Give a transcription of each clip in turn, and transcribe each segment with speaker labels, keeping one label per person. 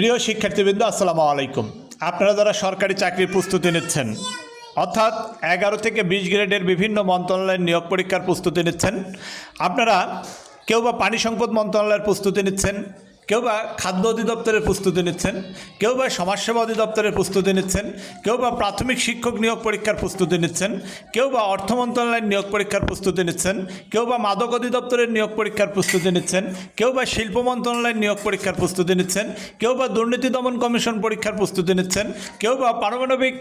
Speaker 1: প্রিয় শিক্ষার্থীবৃন্দ, আসসালামু আলাইকুম। আপনারা যারা সরকারি চাকরির প্রস্তুতি নিচ্ছেন, অর্থাৎ এগারো থেকে বিশ গ্রেডের বিভিন্ন মন্ত্রণালয়ের নিয়োগ পরীক্ষার প্রস্তুতি নিচ্ছেন, আপনারা কেউ বা পানি সম্পদ মন্ত্রণালয়ের প্রস্তুতি নিচ্ছেন কেউ বা খাদ্য অধিদপ্তরের প্রস্তুতি নিচ্ছেন কেউ বা সমাজসেবা অধিদপ্তরের প্রস্তুতি নিচ্ছেন কেউ বা প্রাথমিক শিক্ষক নিয়োগ পরীক্ষার প্রস্তুতি নিচ্ছেন কেউ বা অর্থ মন্ত্রণালয়ের নিয়োগ পরীক্ষার প্রস্তুতি নিচ্ছেন কেউ বা মাদক অধিদপ্তরের নিয়োগ পরীক্ষার প্রস্তুতি নিচ্ছেন কেউ বা শিল্প মন্ত্রণালয়ের নিয়োগ পরীক্ষার প্রস্তুতি নিচ্ছেন কেউ বা দুর্নীতি দমন কমিশন পরীক্ষার প্রস্তুতি নিচ্ছেন কেউ বা পারমাণবিক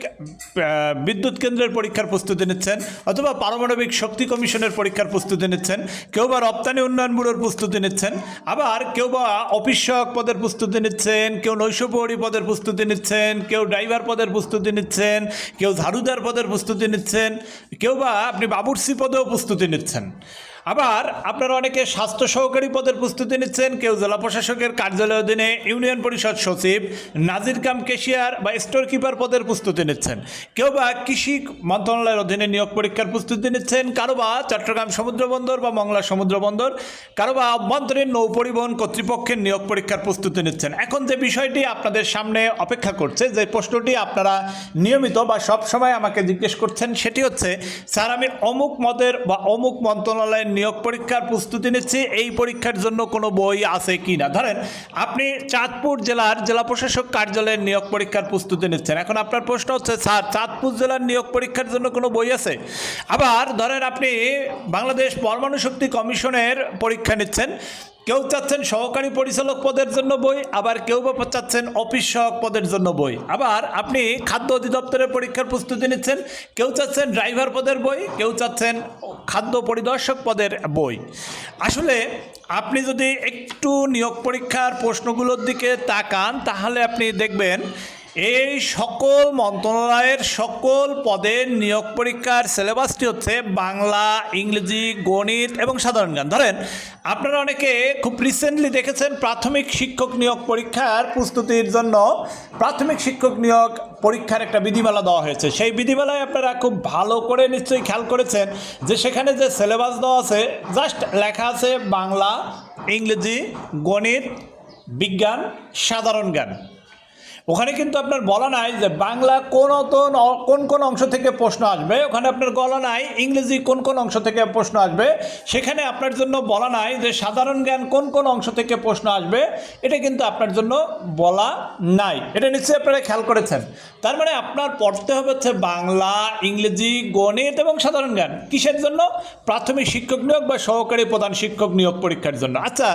Speaker 1: বিদ্যুৎ কেন্দ্রের পরীক্ষার প্রস্তুতি নিচ্ছেন অথবা পারমাণবিক শক্তি কমিশনের পরীক্ষার প্রস্তুতি নিচ্ছেন কেউ বা রপ্তানি উন্নয়ন ব্যুরোর প্রস্তুতি নিচ্ছেন আবার কেউ বা অফিস সহায়ক পদের প্রস্তুতি নিচ্ছেন, কেউ নৈশপ্রহরী পদের প্রস্তুতি নিচ্ছেন, কেউ ড্রাইভার পদের প্রস্তুতি নিচ্ছেন, কেউ ঝাড়ুদার পদের প্রস্তুতি নিচ্ছেন, কেউ বা আপনি বাবুর্সি পদেও প্রস্তুতি নিচ্ছেন। আবার আপনারা অনেকে স্বাস্থ্য সহকারী পদের প্রস্তুতি নিচ্ছেন, কেউ জেলা প্রশাসকের কার্যালয় অধীনে ইউনিয়ন পরিষদ সচিব, নাজির কাম কেশিয়ার বা স্টোর কিপার পদের প্রস্তুতি নিচ্ছেন। কেউ বা কৃষি মন্ত্রণালয়ের অধীনে নিয়োগ পরীক্ষার প্রস্তুতি নিচ্ছেন, কারও বা চট্টগ্রাম সমুদ্র বন্দর বা মংলা সমুদ্র বন্দর, কারও বা অভ্যন্তরীণ নৌ পরিবহন কর্তৃপক্ষের নিয়োগ পরীক্ষার প্রস্তুতি নিচ্ছেন। এখন যে বিষয়টি আপনাদের সামনে অপেক্ষা করছে, যে প্রশ্নটি আপনারা নিয়মিত বা সব সময় আমাকে জিজ্ঞেস করছেন, সেটি হচ্ছে, স্যার আমি অমুক মদের বা অমুক মন্ত্রণালয়ের নিয়োগ পরীক্ষার প্রস্তুতি নিচ্ছি, এই পরীক্ষার জন্য কোনো বই আছে কি না? ধরেন, আপনি চাঁদপুর জেলার জেলা প্রশাসক কার্যালয়ের নিয়োগ পরীক্ষার প্রস্তুতি নিচ্ছেন। এখন আপনার প্রশ্ন হচ্ছে, স্যার, চাঁদপুর জেলার নিয়োগ পরীক্ষার জন্য কোনো বই আছে? আবার ধরেন আপনি বাংলাদেশ পরমাণু শক্তি কমিশনের পরীক্ষা নিচ্ছেন কেউ চাচ্ছেন সহকারী পরিচালক পদের জন্য বই, আবার কেউ বা চাচ্ছেন অফিস সহক পদের জন্য বই। আবার আপনি খাদ্য অধিদপ্তরের পরীক্ষার প্রস্তুতি নিচ্ছেন, কেউ চাচ্ছেন ড্রাইভার পদের বই, কেউ চাচ্ছেন খাদ্য পরিদর্শক পদের বই। আসলে আপনি যদি একটু নিয়োগ পরীক্ষার প্রশ্নগুলোর দিকে তাকান, তাহলে আপনি দেখবেন এই সকল মন্ত্রণালয়ের সকল পদের নিয়োগ পরীক্ষার সিলেবাসটি হচ্ছে বাংলা, ইংরেজি, গণিত এবং সাধারণ জ্ঞান। ধরেন, আপনারা অনেকে খুব রিসেন্টলি দেখেছেন প্রাথমিক শিক্ষক নিয়োগ পরীক্ষার প্রস্তুতির জন্য প্রাথমিক শিক্ষক নিয়োগ পরীক্ষার একটা বিধিমালা দেওয়া হয়েছে। সেই বিধিমালায় আপনারা খুব ভালো করে নিশ্চয়ই খেয়াল করেছেন যে সেখানে যে সিলেবাস দেওয়া আছে জাস্ট লেখা আছে বাংলা, ইংরেজি, গণিত, বিজ্ঞান, সাধারণ জ্ঞান। ওখানে কিন্তু আপনার বলা নাই যে বাংলা কোন কোন কোন অংশ থেকে প্রশ্ন আসবে। ওখানে আপনার বলা নাই, ইংরেজি কোন কোন অংশ থেকে প্রশ্ন আসবে। সেখানে আপনার জন্য বলা নাই যে সাধারণ জ্ঞান কোন কোন অংশ থেকে প্রশ্ন আসবে। এটা কিন্তু আপনার জন্য বলা নাই। এটা নিশ্চয়ই আপনারা খেয়াল করেছেন। তার মানে আপনার পড়তে হবে হচ্ছে বাংলা, ইংরেজি, গণিত এবং সাধারণ জ্ঞান। কিসের জন্য? প্রাথমিক শিক্ষক নিয়োগ বা সহকারী প্রধান শিক্ষক নিয়োগ পরীক্ষার জন্য। আচ্ছা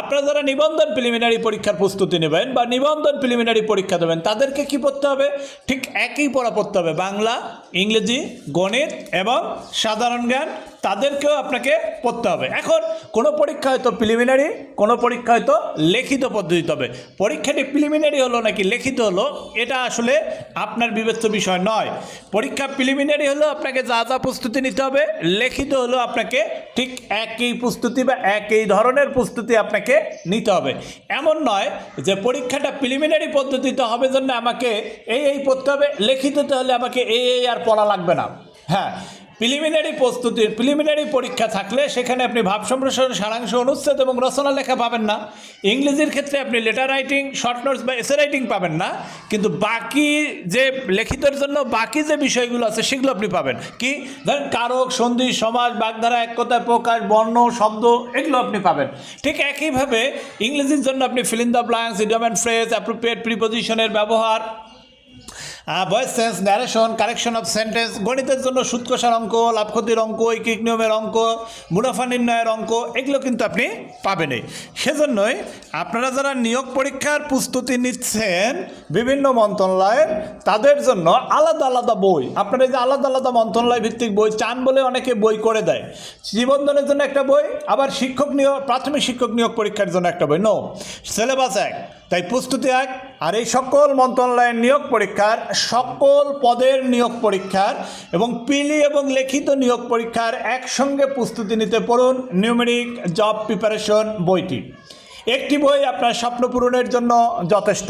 Speaker 1: আপনারা যারা নিবন্ধন প্রিলিমিনারি পরীক্ষার প্রস্তুতি নেবেন বা নিবন্ধন প্রিলিমিনারি পরীক্ষা দেবেন। তাদেরকে কি পড়তে হবে? ঠিক একই পড়া পড়তে হবে। বাংলা, ইংরেজি, গণিত এবং সাধারণ জ্ঞান তাদেরকেও আপনাকে পড়তে হবে। এখন কোনো পরীক্ষা হয়তো প্রিলিমিনারি কোনো পরীক্ষা হয়তো লিখিত পদ্ধতিতে হবে। পরীক্ষাটি প্রিলিমিনারি হলো নাকি লিখিত হলো, এটা আসলে আপনার বিবেচ্য বিষয় নয়। পরীক্ষা প্রিলিমিনারি হলো, আপনাকে যা যা প্রস্তুতি নিতে হবে, লিখিত হলো, আপনাকে ঠিক একই প্রস্তুতি বা একই ধরনের প্রস্তুতি আপনাকে নিতে হবে। এমন নয় যে পরীক্ষাটা প্রিলিমিনারি পদ্ধতিতে হবে জন্য আমাকে এই এই পড়তে হবে। লিখিততে হলে আমাকে এই এই আর পড়া লাগবে না। হ্যাঁ। প্রিলিমিনারি প্রস্তুতির প্রিলিমিনারি পরীক্ষা থাকলে সেখানে আপনি ভাব সম্প্রসারণ, সারাংশ, অনুচ্ছেদ এবং রচনা লেখা পাবেন না। ইংরেজির ক্ষেত্রে আপনি লেটার রাইটিং শর্ট নোটস বা এসে রাইটিং পাবেন না। কিন্তু বাকি যে লেখিতের জন্য বাকি যে বিষয়গুলো আছে সেগুলো আপনি পাবেন। কি? ধরেন কারক, সন্ধি, সমাজ, বাগধারা, এক কথায় প্রকাশ, বর্ণ, শব্দ এগুলো আপনি পাবেন। ঠিক একইভাবে ইংরেজির জন্য আপনি filling the blanks idiom and phrase appropriate প্রিপোজিশনের ব্যবহার voice sense narration correction of sentence গণিতের জন্য সুৎকষার অঙ্ক লাভ ক্ষতির অঙ্ক, ঐকিক নিয়মের অঙ্ক, মুনাফা নির্ণয়ের অঙ্ক, এগুলো কিন্তু আপনি পাবেনই। সেজন্যই আপনারা যারা নিয়োগ পরীক্ষার প্রস্তুতি নিচ্ছেন বিভিন্ন মন্ত্রণালয়ের, তাদের জন্য আলাদা আলাদা বই। আপনারা যে আলাদা আলাদা মন্ত্রণালয় ভিত্তিক বই চান বলে অনেকে বই করে দেয়। জীবনদানের জন্য একটা বই, আবার শিক্ষক নিয়োগ, প্রাথমিক শিক্ষক নিয়োগ পরীক্ষার জন্য একটা বই। নো সিলেবাস এক। তাই প্রস্তুতি এক আর এই সকল মন্ত্রণালয়ের নিয়োগ পরীক্ষার, সকল পদের নিয়োগ পরীক্ষার এবং পিলি এবং লিখিত নিয়োগ পরীক্ষার একসঙ্গে প্রস্তুতি নিতে পড়ুন নিউমেরিক জব প্রিপারেশন বইটি। একটি বই আপনার স্বপ্ন পূরণের জন্য যথেষ্ট।